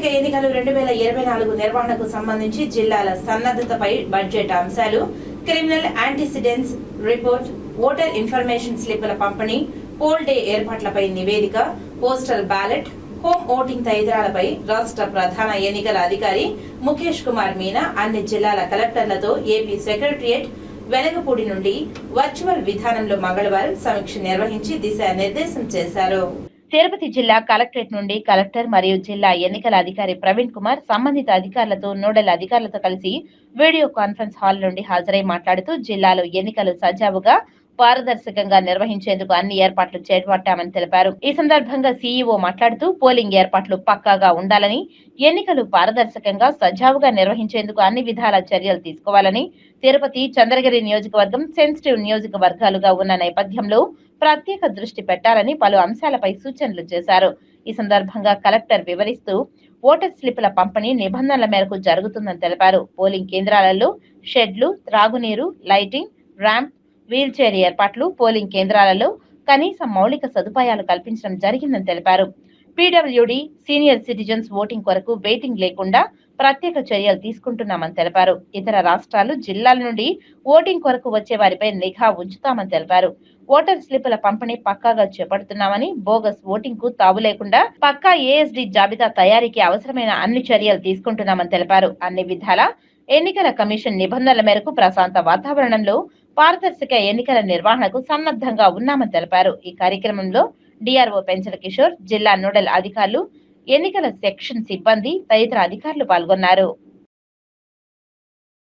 సార్వత్రిక ఎన్నికలు రెండు వేల ఇరవై నాలుగు నిర్వహణకు సంబంధించి జిల్లాల సన్నద్ధతపై బడ్జెట్ అంశాలు criminal antecedents report voter information స్లిప్పుల పంపిణీ పోల్ డే ఏర్పాట్లపై నివేదిక పోస్టల్ బ్యాలెట్ హోమ్ ఓటింగ్ తదితరాలపై రాష్ట్ర ప్రధాన ఎన్నికల అధికారి ముఖేష్ కుమార్ మీనా అన్ని జిల్లాల కలెక్టర్లతో ఏపీ సెక్రటరియట్ వెలగపూడి నుండి వర్చువల్ విధానంలో మంగళవారం సమీక్ష నిర్వహించి దిశానిర్దేశం చేశారు. తిరుపతి జిల్లా కలెక్టరేట్ నుండి కలెక్టర్ మరియు జిల్లా ఎన్నికల అధికారి ప్రవీణ్ కుమార్ సంబంధిత అధికారులతో నోడల్ అధికారులతో కలిసి వీడియో కాన్ఫరెన్స్ హాల్ నుండి హాజరై మాట్లాడుతూ జిల్లాలో ఎన్నికలు సజావుగా పారదర్శకంగా నిర్వహించేందుకు అన్ని ఏర్పాట్లు చేపట్టామని తెలిపారు. ఈ సందర్భంగా సీఈఓ మాట్లాడుతూ పోలింగ్ ఏర్పాట్లు పక్కాగా ఉండాలని ఎన్నికలు పారదర్శకంగా సజావుగా నిర్వహించేందుకు అన్ని విధాల చర్యలు తీసుకోవాలని తిరుపతి చంద్రగిరి నియోజకవర్గం సెన్సిటివ్ నియోజకవర్గాలుగా ఉన్న నేపథ్యంలో ప్రత్యేక దృష్టి పెట్టాలని పలు అంశాలపై సూచనలు చేశారు. ఈ సందర్భంగా కలెక్టర్ వివరిస్తూ ఓటర్ స్లిప్పుల పంపిణీ నిబంధనల మేరకు జరుగుతుందని తెలిపారు. పోలింగ్ కేంద్రాలలో షెడ్లు త్రాగునీరు లైటింగ్ ర్యాంప్ వీల్చైర్ ఏర్పాట్లు పోలింగ్ కేంద్రాలలో కనీస మౌలిక సదుపాయాలు కల్పించడం జరిగిందని తెలిపారు. పీడబ్ల్యూడి సీనియర్ సిటిజన్స్ ఓటింగ్ కొరకు వెయిటింగ్ లేకుండా ప్రత్యేక చర్యలు తీసుకుంటున్నామని తెలిపారు. ఇతర రాష్ట్రాలు జిల్లాల నుండి ఓటింగ్ కొరకు వచ్చే వారిపై నిఘా ఉంచుతామని తెలిపారు. ఓటర్ స్లిప్పుల పంపిణీ పక్కాగా చేపడుతున్నామని బోగస్ ఓటింగ్కు తావు లేకుండా పక్కా ఏఎస్డి జాబితా తయారీకి అవసరమైన అన్ని చర్యలు తీసుకుంటున్నామని తెలిపారు. అన్ని విధాల ఎన్నికల కమిషన్ నిబంధనల మేరకు ప్రశాంత వాతావరణంలో పారదర్శక ఎన్నికల నిర్వహణకు సన్నద్ధంగా ఉన్నామని తెలిపారు. ఈ కార్యక్రమంలో డిఆర్ఓ పెంచల కిషోర్ జిల్లా నోడల్ అధికారులు ఎన్నికల సెక్షన్ సిబ్బంది తదితర అధికారులు పాల్గొన్నారు.